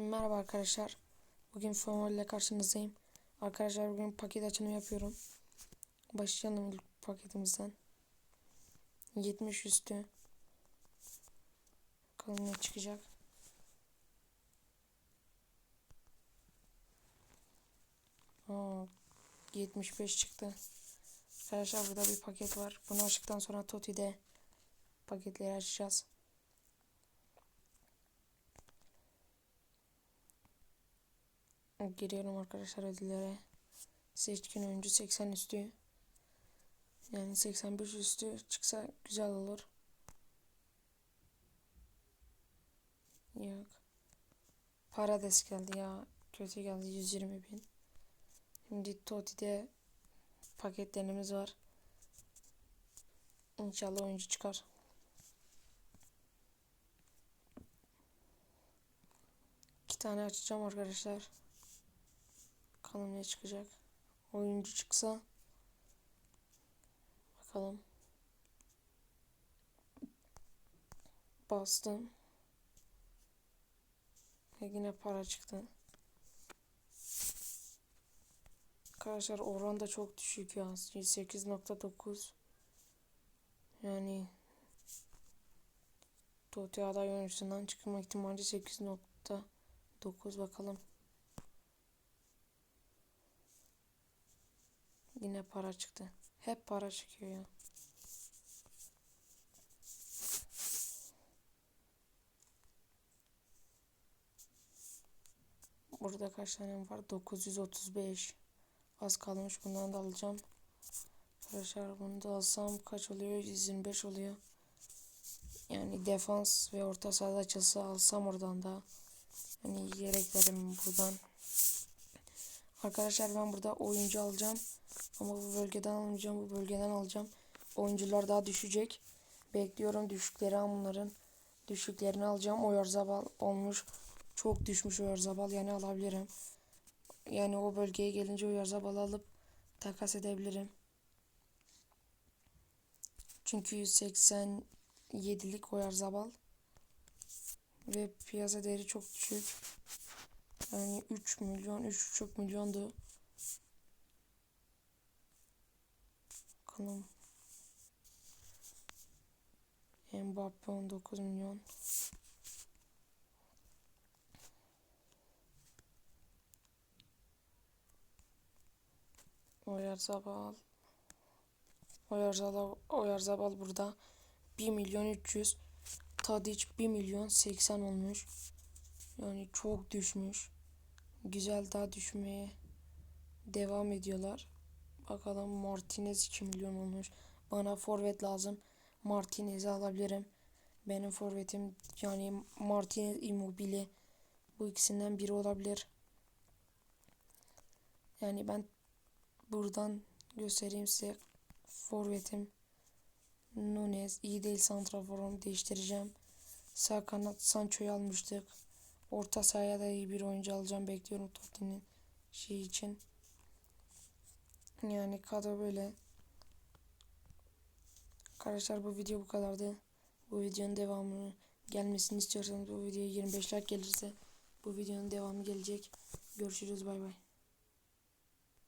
Merhaba arkadaşlar. Bugün Fomol ile karşınızdayım. Arkadaşlar bugün paket açılımı yapıyorum. Başlayalım ilk paketimizden. 70 üstü. Bakalım ne çıkacak. Oo, 75 çıktı. Arkadaşlar burada bir paket var. Bunu açtıktan sonra Toti'de paketleri açacağız. Giriyorum arkadaşlar ödüllere. Seçkin oyuncu 80 üstü. Yani 85 üstü çıksa güzel olur. Yok. Parades geldi ya. Kötü geldi 120 bin. Şimdi Toti'de paketlerimiz var. İnşallah oyuncu çıkar. İki tane açacağım arkadaşlar. Bakalım ne çıkacak. Oyuncu çıksa. Bakalım. Bastım. Ve yine para çıktı. Arkadaşlar oran da çok düşük ya. 8.9 Yani Totti aday oyuncusundan çıkma ihtimali 8.9 bakalım. Yine para çıktı. Hep para çıkıyor ya. Burada kaç tane var? 935. Az kalmış. Bundan da alacağım. Arkadaşlar bunu da alsam kaç oluyor? 125 oluyor. Yani defans ve orta sahada açılsa alsam oradan da. Hani yeleklerim buradan. Arkadaşlar ben burada oyuncu alacağım. Ama bu bölgeden almayacağım. Bu bölgeden alacağım. Oyuncular daha düşecek. Bekliyorum düşükleri bunların. Düşüklerini alacağım. Oyarzabal olmuş. Çok düşmüş Oyarzabal. Yani alabilirim. Yani o bölgeye gelince Oyarzabal'ı alıp takas edebilirim. Çünkü 187'lik Oyarzabal. Ve piyasa değeri çok düşük. Yani 3 milyon, 3,5 milyondu. Bakalım. Mbappe 19 milyon. Oyarzabal. Oyarzabal, Oyarzabal burada. 1 milyon 300. Tadic 1 milyon 80 olmuş. Yani çok düşmüş. Güzel daha düşmeye devam ediyorlar. Bakalım Martinez 2 milyon olmuş. Bana forvet lazım. Martinez'i alabilirim. Benim forvetim yani Martinez Immobile bu ikisinden biri olabilir. Yani ben buradan göstereyim size forvetim Nunes iyi değil santraforum değiştireceğim. Sağ kanat Sancho'yu almıştık. Orta sahaya da iyi bir oyuncu alacağım bekliyorum Tottenham'in şey için. Yani kadro böyle. Arkadaşlar bu video bu kadardı. Bu videonun devamını gelmesini istiyorsanız bu videoya 25 like gelirse bu videonun devamı gelecek. Görüşürüz bay bay.